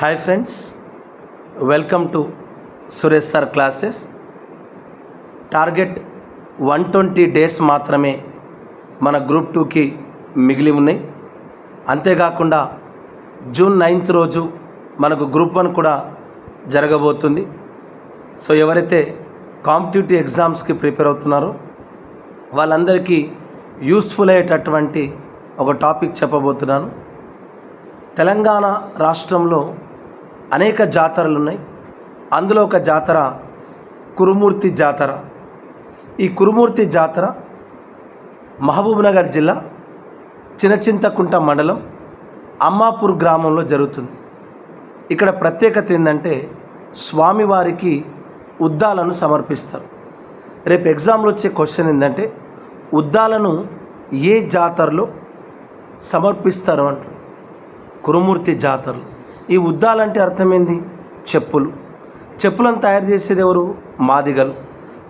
Hi friends welcome to Suresh sir classes target one twenty days మాత్రమే మన group టూకి మిగిలి ఉన్నాయి. అంతేకాకుండా జూన్ నైన్త్ రోజు మనకు గ్రూప్ వన్ కూడా జరగబోతుంది. సో ఎవరైతే కాంపిటేటివ్ ఎగ్జామ్స్కి ప్రిపేర్ అవుతున్నారో వాళ్ళందరికీ యూస్ఫుల్ అయ్యేటటువంటి ఒక టాపిక్ చెప్పబోతున్నాను. తెలంగాణ రాష్ట్రంలో అనేక జాతరలు ఉన్నాయి. అందులో ఒక జాతర కురుమూర్తి జాతర. ఈ కురుమూర్తి జాతర మహబూబ్నగర్ జిల్లా చినచింతకుంట మండలం అమ్మాపూర్ గ్రామంలో జరుగుతుంది. ఇక్కడ ప్రత్యేకత ఏంటంటే స్వామివారికి ఉద్దాలను సమర్పిస్తారు. రేపు ఎగ్జామ్లో వచ్చే క్వశ్చన్ ఏంటంటే ఉద్దాలను ఏ జాతరలో సమర్పిస్తారు అంటారు? కురుమూర్తి జాతరలు. ఈ ఉద్దాలంటే అర్థమైంది? చెప్పులు. చెప్పులను తయారు చేసేది ఎవరు? మాదిగలు.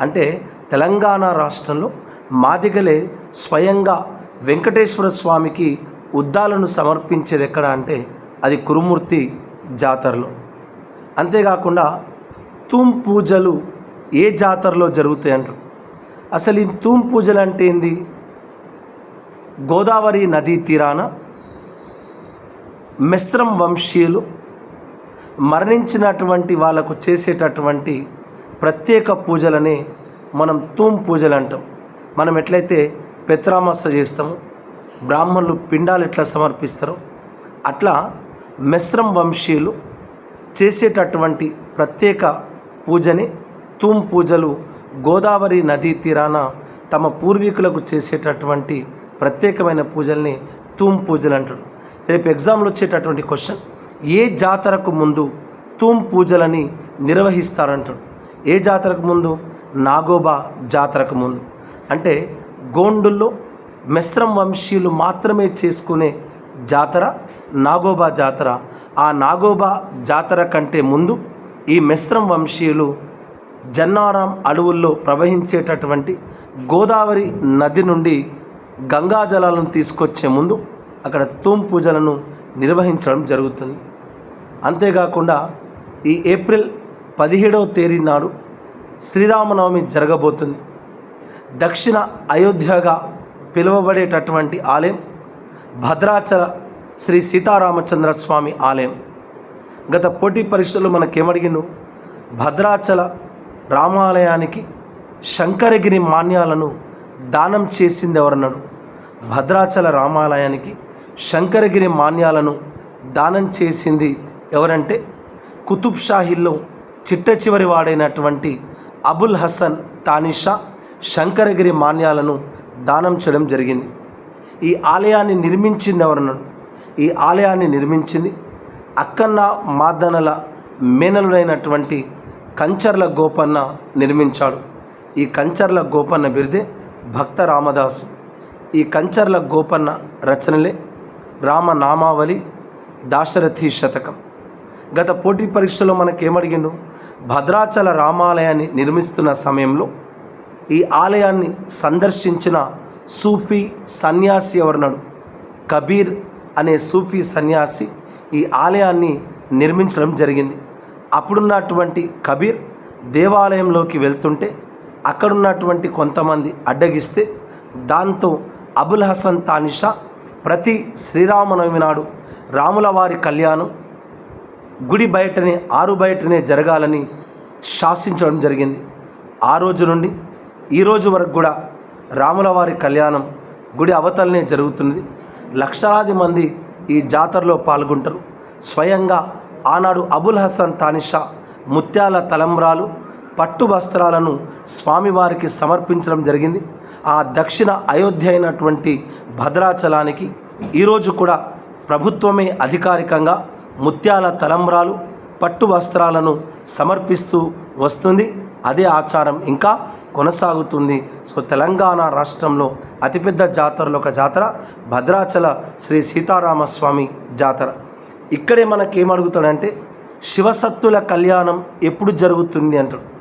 అంటే తెలంగాణ రాష్ట్రంలో మాదిగలే స్వయంగా వెంకటేశ్వర స్వామికి ఉద్దాలను సమర్పించేది ఎక్కడ అంటే అది కురుమూర్తి జాతరలో. అంతేకాకుండా తూమ్ పూజలు ఏ జాతరలో జరుగుతాయి అంటారు? అసలు ఈ తూం పూజలు అంటే ఏంది? గోదావరి నదీ తీరాన మిశ్రం వంశీయులు మరణించినటువంటి వాళ్ళకు చేసేటటువంటి ప్రత్యేక పూజలని మనం తూమ్ పూజలు అంటాం. మనం ఎట్లయితే పెత్రామాస చేస్తామో బ్రాహ్మణులు పిండాలు ఎట్లా సమర్పిస్తారో అట్లా మిశ్రం వంశీయులు చేసేటటువంటి ప్రత్యేక పూజని తూమ్ పూజలు గోదావరి నదీ తీరాన తమ పూర్వీకులకు చేసేటటువంటి ప్రత్యేకమైన పూజల్ని తూమ్ పూజలు అంటారు. రేపు ఎగ్జామ్లో వచ్చేటటువంటి క్వశ్చన్. ఏ జాతరకు ముందు తూమ్ పూజలని నిర్వహిస్తారంటాడు. ఏ జాతరకు ముందు? నాగోబా జాతరకు ముందు. అంటే గోండుల్లో మిశ్రం వంశీయులు మాత్రమే చేసుకునే జాతర నాగోబా జాతర. ఆ నాగోబా జాతర కంటే ముందు ఈ మెస్రం వంశీయులు జన్నారాం అడవుల్లో ప్రవహించేటటువంటి గోదావరి నది నుండి గంగా జలాలను తీసుకొచ్చే ముందు అక్కడ తూమ్ పూజలను నిర్వహించడం జరుగుతుంది. అంతేకాకుండా ఈ ఏప్రిల్ పదిహేడవ తేదీ నాడు శ్రీరామనవమి జరగబోతుంది. దక్షిణ అయోధ్యగా పిలువబడేటటువంటి ఆలయం భద్రాచల శ్రీ సీతారామచంద్ర స్వామి ఆలయం. గత పోటీ పరీక్షలు మనకేమడిగిను భద్రాచల రామాలయానికి శంకరగిరి మాన్యాలను దానం చేసింది ఎవరన్నాడు? భద్రాచల రామాలయానికి శంకరగిరి మాన్యాలను దానం చేసింది ఎవరంటే కుతుబ్ షాహిల్లో చిట్ట చివరి వాడైనటువంటి అబుల్ హసన్ తానిషా శంకరగిరి మాన్యాలను దానం చేయడం జరిగింది. ఈ ఆలయాన్ని నిర్మించింది ఎవరన్నా ఈ ఆలయాన్ని నిర్మించింది అక్కన్న మాదనల మేనలుడైనటువంటి కంచర్ల గోపన్న నిర్మించాడు. ఈ కంచర్ల గోపన్న బిరుదే భక్త రామదాసు. ఈ కంచర్ల గోపన్న రచనలే రామనామావళి దాశరథి శతకం. గత పోటీ పరీక్షలో మనకేమడిగిండు? భద్రాచల రామాలయాన్ని నిర్మిస్తున్న సమయంలో ఈ ఆలయాన్ని సందర్శించిన సూఫీ సన్యాసి ఎవరన్నాడు? కబీర్ అనే సూఫీ సన్యాసి ఈ ఆలయాన్ని నిర్మించడం జరిగింది. అప్పుడున్నటువంటి కబీర్ దేవాలయంలోకి వెళ్తుంటే అక్కడున్నటువంటి కొంతమంది అడ్డగిస్తే దాంతో అబుల్ హసన్ తానిషా ప్రతి శ్రీరామనవమి నాడు రాముల వారి కళ్యాణం గుడి బయటనే ఆరు బయటనే జరగాలని శాసించడం జరిగింది. ఆ రోజు నుండి ఈ రోజు వరకు కూడా రాముల వారి కళ్యాణం గుడి అవతలనే జరుగుతుంది లక్షలాది మంది ఈ జాతరలో పాల్గొంటారు. స్వయంగా ఆనాడు అబుల్ హసన్ తానిషా ముత్యాల తలంబ్రాలు పట్టు వస్త్రాలను స్వామివారికి సమర్పించడం జరిగింది. ఆ దక్షిణ అయోధ్య అయినటువంటి భద్రాచలానికి ఈరోజు కూడా ప్రభుత్వమే అధికారికంగా ముత్యాల తలంబ్రాలు పట్టు వస్త్రాలను సమర్పిస్తూ వస్తుంది. అదే ఆచారం ఇంకా కొనసాగుతుంది. సో తెలంగాణ రాష్ట్రంలో అతిపెద్ద జాతరలో ఒక జాతర భద్రాచల శ్రీ సీతారామస్వామి జాతర. ఇక్కడే మనకేమడుగుతాడంటే శివసత్తుల కళ్యాణం ఎప్పుడు జరుగుతుంది అంటాడు.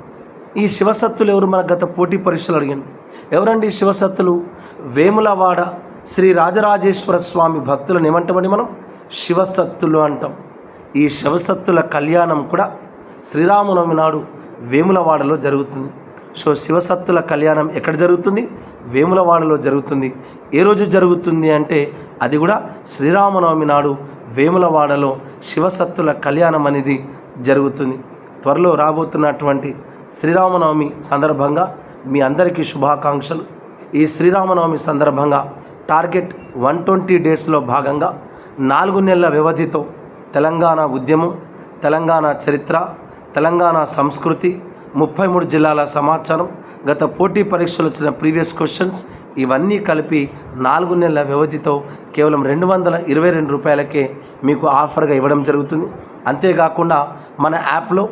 ఈ శివసత్తులు ఎవరు? మన గత పోటీ పరీక్షలు అడిగాను. ఎవరండి శివసత్తులు? వేములవాడ శ్రీ రాజరాజేశ్వర స్వామి భక్తులను ఏమంటామండి మనం? శివసత్తులు అంటాం. ఈ శివసత్తుల కళ్యాణం కూడా శ్రీరామనవమి నాడు వేములవాడలో జరుగుతుంది. సో శివసత్తుల కళ్యాణం ఎక్కడ జరుగుతుంది? వేములవాడలో జరుగుతుంది. ఏ రోజు జరుగుతుంది అంటే అది కూడా శ్రీరామనవమి నాడు వేములవాడలో శివసత్తుల కళ్యాణం అనేది జరుగుతుంది. త్వరలో రాబోతున్నటువంటి శ్రీరామనవమి సందర్భంగా మీ అందరికీ శుభాకాంక్షలు. ఈ శ్రీరామనవమి సందర్భంగా టార్గెట్ వన్ ట్వంటీ డేస్లో భాగంగా నాలుగు నెలల వ్యవధితో తెలంగాణ ఉద్యమం తెలంగాణ చరిత్ర తెలంగాణ సంస్కృతి ముప్పై మూడు జిల్లాల సమాచారం గత పోటీ పరీక్షలు వచ్చిన ప్రీవియస్ క్వశ్చన్స్ ఇవన్నీ కలిపి నాలుగు నెలల వ్యవధితో కేవలం రెండు వందల ఇరవై రెండు రూపాయలకే మీకు ఆఫర్గా ఇవ్వడం జరుగుతుంది. అంతేకాకుండా మన యాప్లో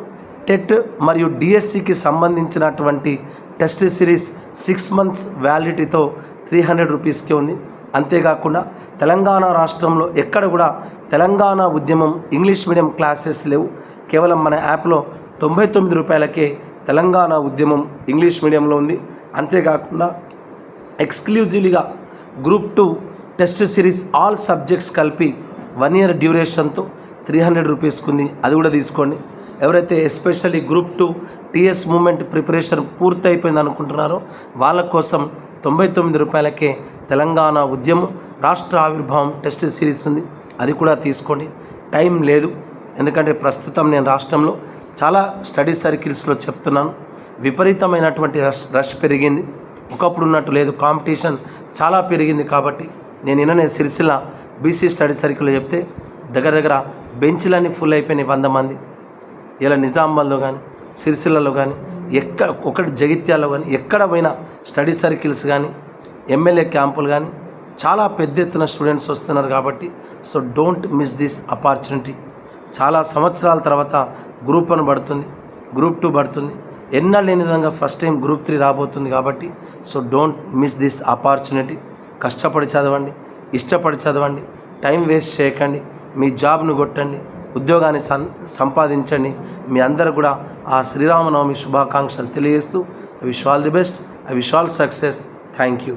టెట్ మరియు డిఎస్సికి సంబంధించినటువంటి టెస్ట్ సిరీస్ సిక్స్ మంత్స్ వ్యాలిడిటీతో త్రీ హండ్రెడ్ రూపీస్కే ఉంది. అంతేకాకుండా తెలంగాణ రాష్ట్రంలో ఎక్కడ కూడా తెలంగాణ ఉద్యమం ఇంగ్లీష్ మీడియం క్లాసెస్ లేవు. కేవలం మన యాప్లో తొంభై తొమ్మిది రూపాయలకే తెలంగాణ ఉద్యమం ఇంగ్లీష్ మీడియంలో ఉంది. అంతేకాకుండా ఎక్స్క్లూజివ్లీగా group two test series all subjects కలిపి వన్ ఇయర్ డ్యూరేషన్తో త్రీ హండ్రెడ్ రూపీస్కి ఉంది అది కూడా తీసుకోండి. ఎవరైతే especially group two TS moment preparation పూర్తయిపోయింది అనుకుంటున్నారో వాళ్ళ కోసం తొంభై తొమ్మిది రూపాయలకే తెలంగాణ ఉద్యమం రాష్ట్ర ఆవిర్భావం టెస్ట్ సిరీస్ ఉంది. అది కూడా తీసుకోండి. టైం లేదు. ఎందుకంటే ప్రస్తుతం నేను రాష్ట్రంలో చాలా స్టడీ సర్కిల్స్లో చెప్తున్నాను. విపరీతమైనటువంటి రష్ రష్ పెరిగింది. ఒకప్పుడు ఉన్నట్టు లేదు. కాంపిటీషన్ చాలా పెరిగింది కాబట్టి నేను నిన్ననే సిరిసిల్ల బీసీ స్టడీ సర్కిల్లో చెప్తే దగ్గర దగ్గర బెంచ్లన్నీ ఫుల్ అయిపోయినాయి వంద మంది. ఇలా నిజామాబాద్లో కానీ సిరిసిల్లలో కానీ ఎక్క ఒకటి జగిత్యాల కానీ ఎక్కడ పోయినా స్టడీ సర్కిల్స్ కానీ ఎమ్మెల్యే క్యాంపులు కానీ చాలా పెద్ద ఎత్తున స్టూడెంట్స్ వస్తున్నారు కాబట్టి so don't miss this opportunity చాలా సంవత్సరాల తర్వాత గ్రూప్ వన్ పడుతుంది గ్రూప్ టూ పడుతుంది. ఎన్నో లేని విధంగా ఫస్ట్ టైం గ్రూప్ త్రీ రాబోతుంది కాబట్టి so don't miss this opportunity కష్టపడి చదవండి ఇష్టపడి చదవండి టైం వేస్ట్ చేయకండి మీ జాబ్ను కొట్టండి ఉద్యోగాన్ని సం సంపాదించండి. మీ అందరు కూడా ఆ శ్రీరామనవమి శుభాకాంక్షలు తెలియజేస్తూ I wish all the best I wish all success thank you